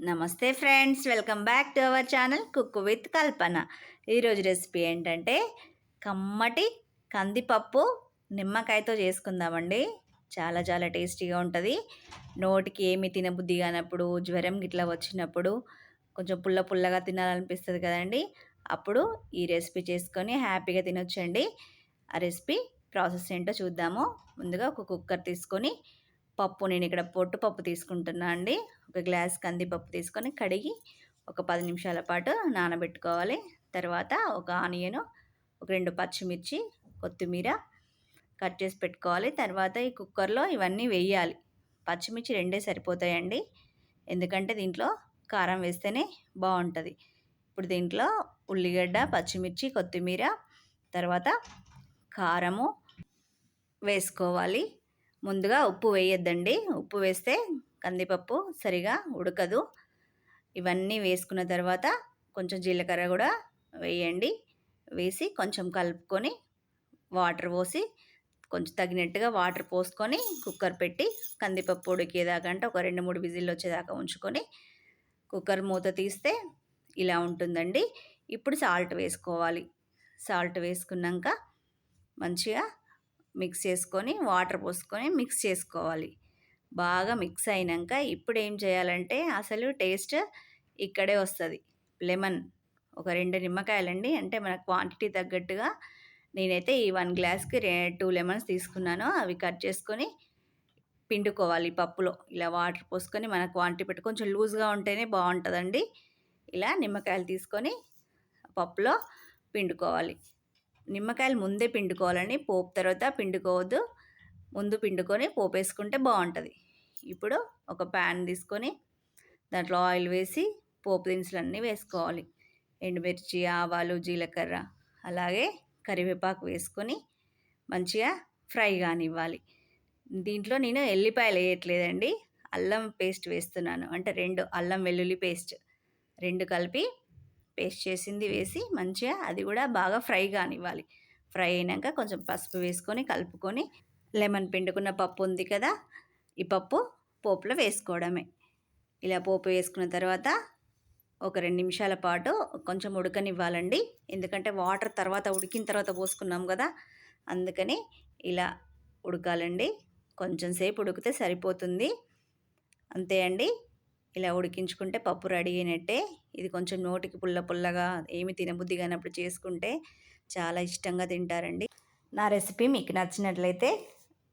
నమస్తే friends welcome back to our channel cook with Kalpana. ఈరోజు recipe ఏంటంటే కమ్మటి కందిపప్పు నిమ్మకాయతో చేసుకుందామండి. చాలా చాలా టేస్టీగా ఉంటుంది. నోటికి ఏమి తినబుద్ధి కానప్పుడు జ్వరం గిట్లా వచ్చినప్పుడు కొంచెం పుల్ల పుల్లగా తినాలనిపిస్తుంది కదండి. అప్పుడు ఈ రెసిపీ చేసుకొని హ్యాపీగా తినొచ్చండి. ఆ రెసిపీ ప్రాసెస్ ఏంటో చూద్దాము. ముందుగా ఒక కుక్కర్ తీసుకొని పప్పు నేను ఇక్కడ పొట్టు పప్పు తీసుకుంటున్నా అండి. ఒక గ్లాస్ కందిపప్పు తీసుకొని కడిగి ఒక పది నిమిషాల పాటు నానబెట్టుకోవాలి. తర్వాత ఒక ఆనియను ఒక రెండు పచ్చిమిర్చి కొత్తిమీర కట్ చేసి పెట్టుకోవాలి. తర్వాత ఈ కుక్కర్లో ఇవన్నీ వేయాలి. పచ్చిమిర్చి రెండే సరిపోతాయండి. ఎందుకంటే దీంట్లో కారం వేస్తేనే బాగుంటుంది. ఇప్పుడు దీంట్లో ఉల్లిగడ్డ పచ్చిమిర్చి కొత్తిమీర తర్వాత కారము వేసుకోవాలి. ముందుగా ఉప్పు వేయొద్దండి. ఉప్పు వేస్తే కందిపప్పు సరిగా ఉడకదు. ఇవన్నీ వేసుకున్న తర్వాత కొంచెం జీలకర్ర కూడా వేయండి. వేసి కొంచెం కలుపుకొని వాటర్ పోసి కొంచెం తగినట్టుగా వాటర్ పోసుకొని కుక్కర్ పెట్టి కందిపప్పు ఉడికేదాకా అంటే ఒక రెండు మూడు విజిల్లు వచ్చేదాకా ఉంచుకొని కుక్కర్ మూత తీస్తే ఇలా ఉంటుందండి. ఇప్పుడు సాల్ట్ వేసుకోవాలి. సాల్ట్ వేసుకున్నాక మంచిగా మిక్స్ చేసుకొని వాటర్ పోసుకొని మిక్స్ చేసుకోవాలి. బాగా మిక్స్ అయినాక ఇప్పుడు ఏం చేయాలంటే అసలు టేస్ట్ ఇక్కడే వస్తుంది. లెమన్ ఒక రెండు నిమ్మకాయలండి. అంటే మన క్వాంటిటీ తగ్గట్టుగా నేనైతే ఈ వన్ గ్లాస్కి రే టూ లెమన్స్ తీసుకున్నాను. అవి కట్ చేసుకొని పిండుకోవాలి పప్పులో. ఇలా వాటర్ పోసుకొని మన క్వాంటిటీ పెట్టి కొంచెం లూజ్గా ఉంటేనే బాగుంటుందండి ఇలా నిమ్మకాయలు తీసుకొని పప్పులో పిండుకోవాలి. నిమ్మకాయలు ముందే పిండుకోవాలని పోపు తర్వాత పిండుకోవద్దు. ముందు పిండుకొని పోపు వేసుకుంటే బాగుంటుంది. ఇప్పుడు ఒక ప్యాన్ తీసుకొని దాంట్లో ఆయిల్ వేసి పోపు దినుసులు అన్నీ వేసుకోవాలి. ఎండుమిర్చి ఆవాలు జీలకర్ర అలాగే కరివేపాకు వేసుకొని మంచిగా ఫ్రై కానివ్వాలి. దీంట్లో నేను ఎల్లిపాయలు వేయట్లేదండి. అల్లం పేస్ట్ వేస్తున్నాను. అంటే రెండు అల్లం వెల్లుల్లి పేస్ట్. రెండు కలిపి పేస్ట్ చేసింది వేసి మంచిగా అది కూడా బాగా ఫ్రై కానివ్వాలి. ఫ్రై అయినాక కొంచెం పసుపు వేసుకొని కలుపుకొని లెమన్ పిండుకున్న పప్పు ఉంది కదా ఈ పప్పు పోపులో వేసుకోవడమే. ఇలా పోపు వేసుకున్న తర్వాత ఒక రెండు నిమిషాల పాటు కొంచెం ఉడకనివ్వాలండి. ఎందుకంటే వాటర్ తర్వాత ఉడికిన తర్వాత పోసుకున్నాం కదా అందుకని ఇలా ఉడకాలండి. కొంచెం సేపు ఉడికితే సరిపోతుంది. అంతే అండి. ఇలా ఉడికించుకుంటే పప్పు రెడీ అయినట్టే. ఇది కొంచెం నోటికి పుల్ల పుల్లగా ఏమి తినబుద్ధి కానప్పుడు చేసుకుంటే చాలా ఇష్టంగా తింటారండి. నా రెసిపీ మీకు నచ్చినట్లయితే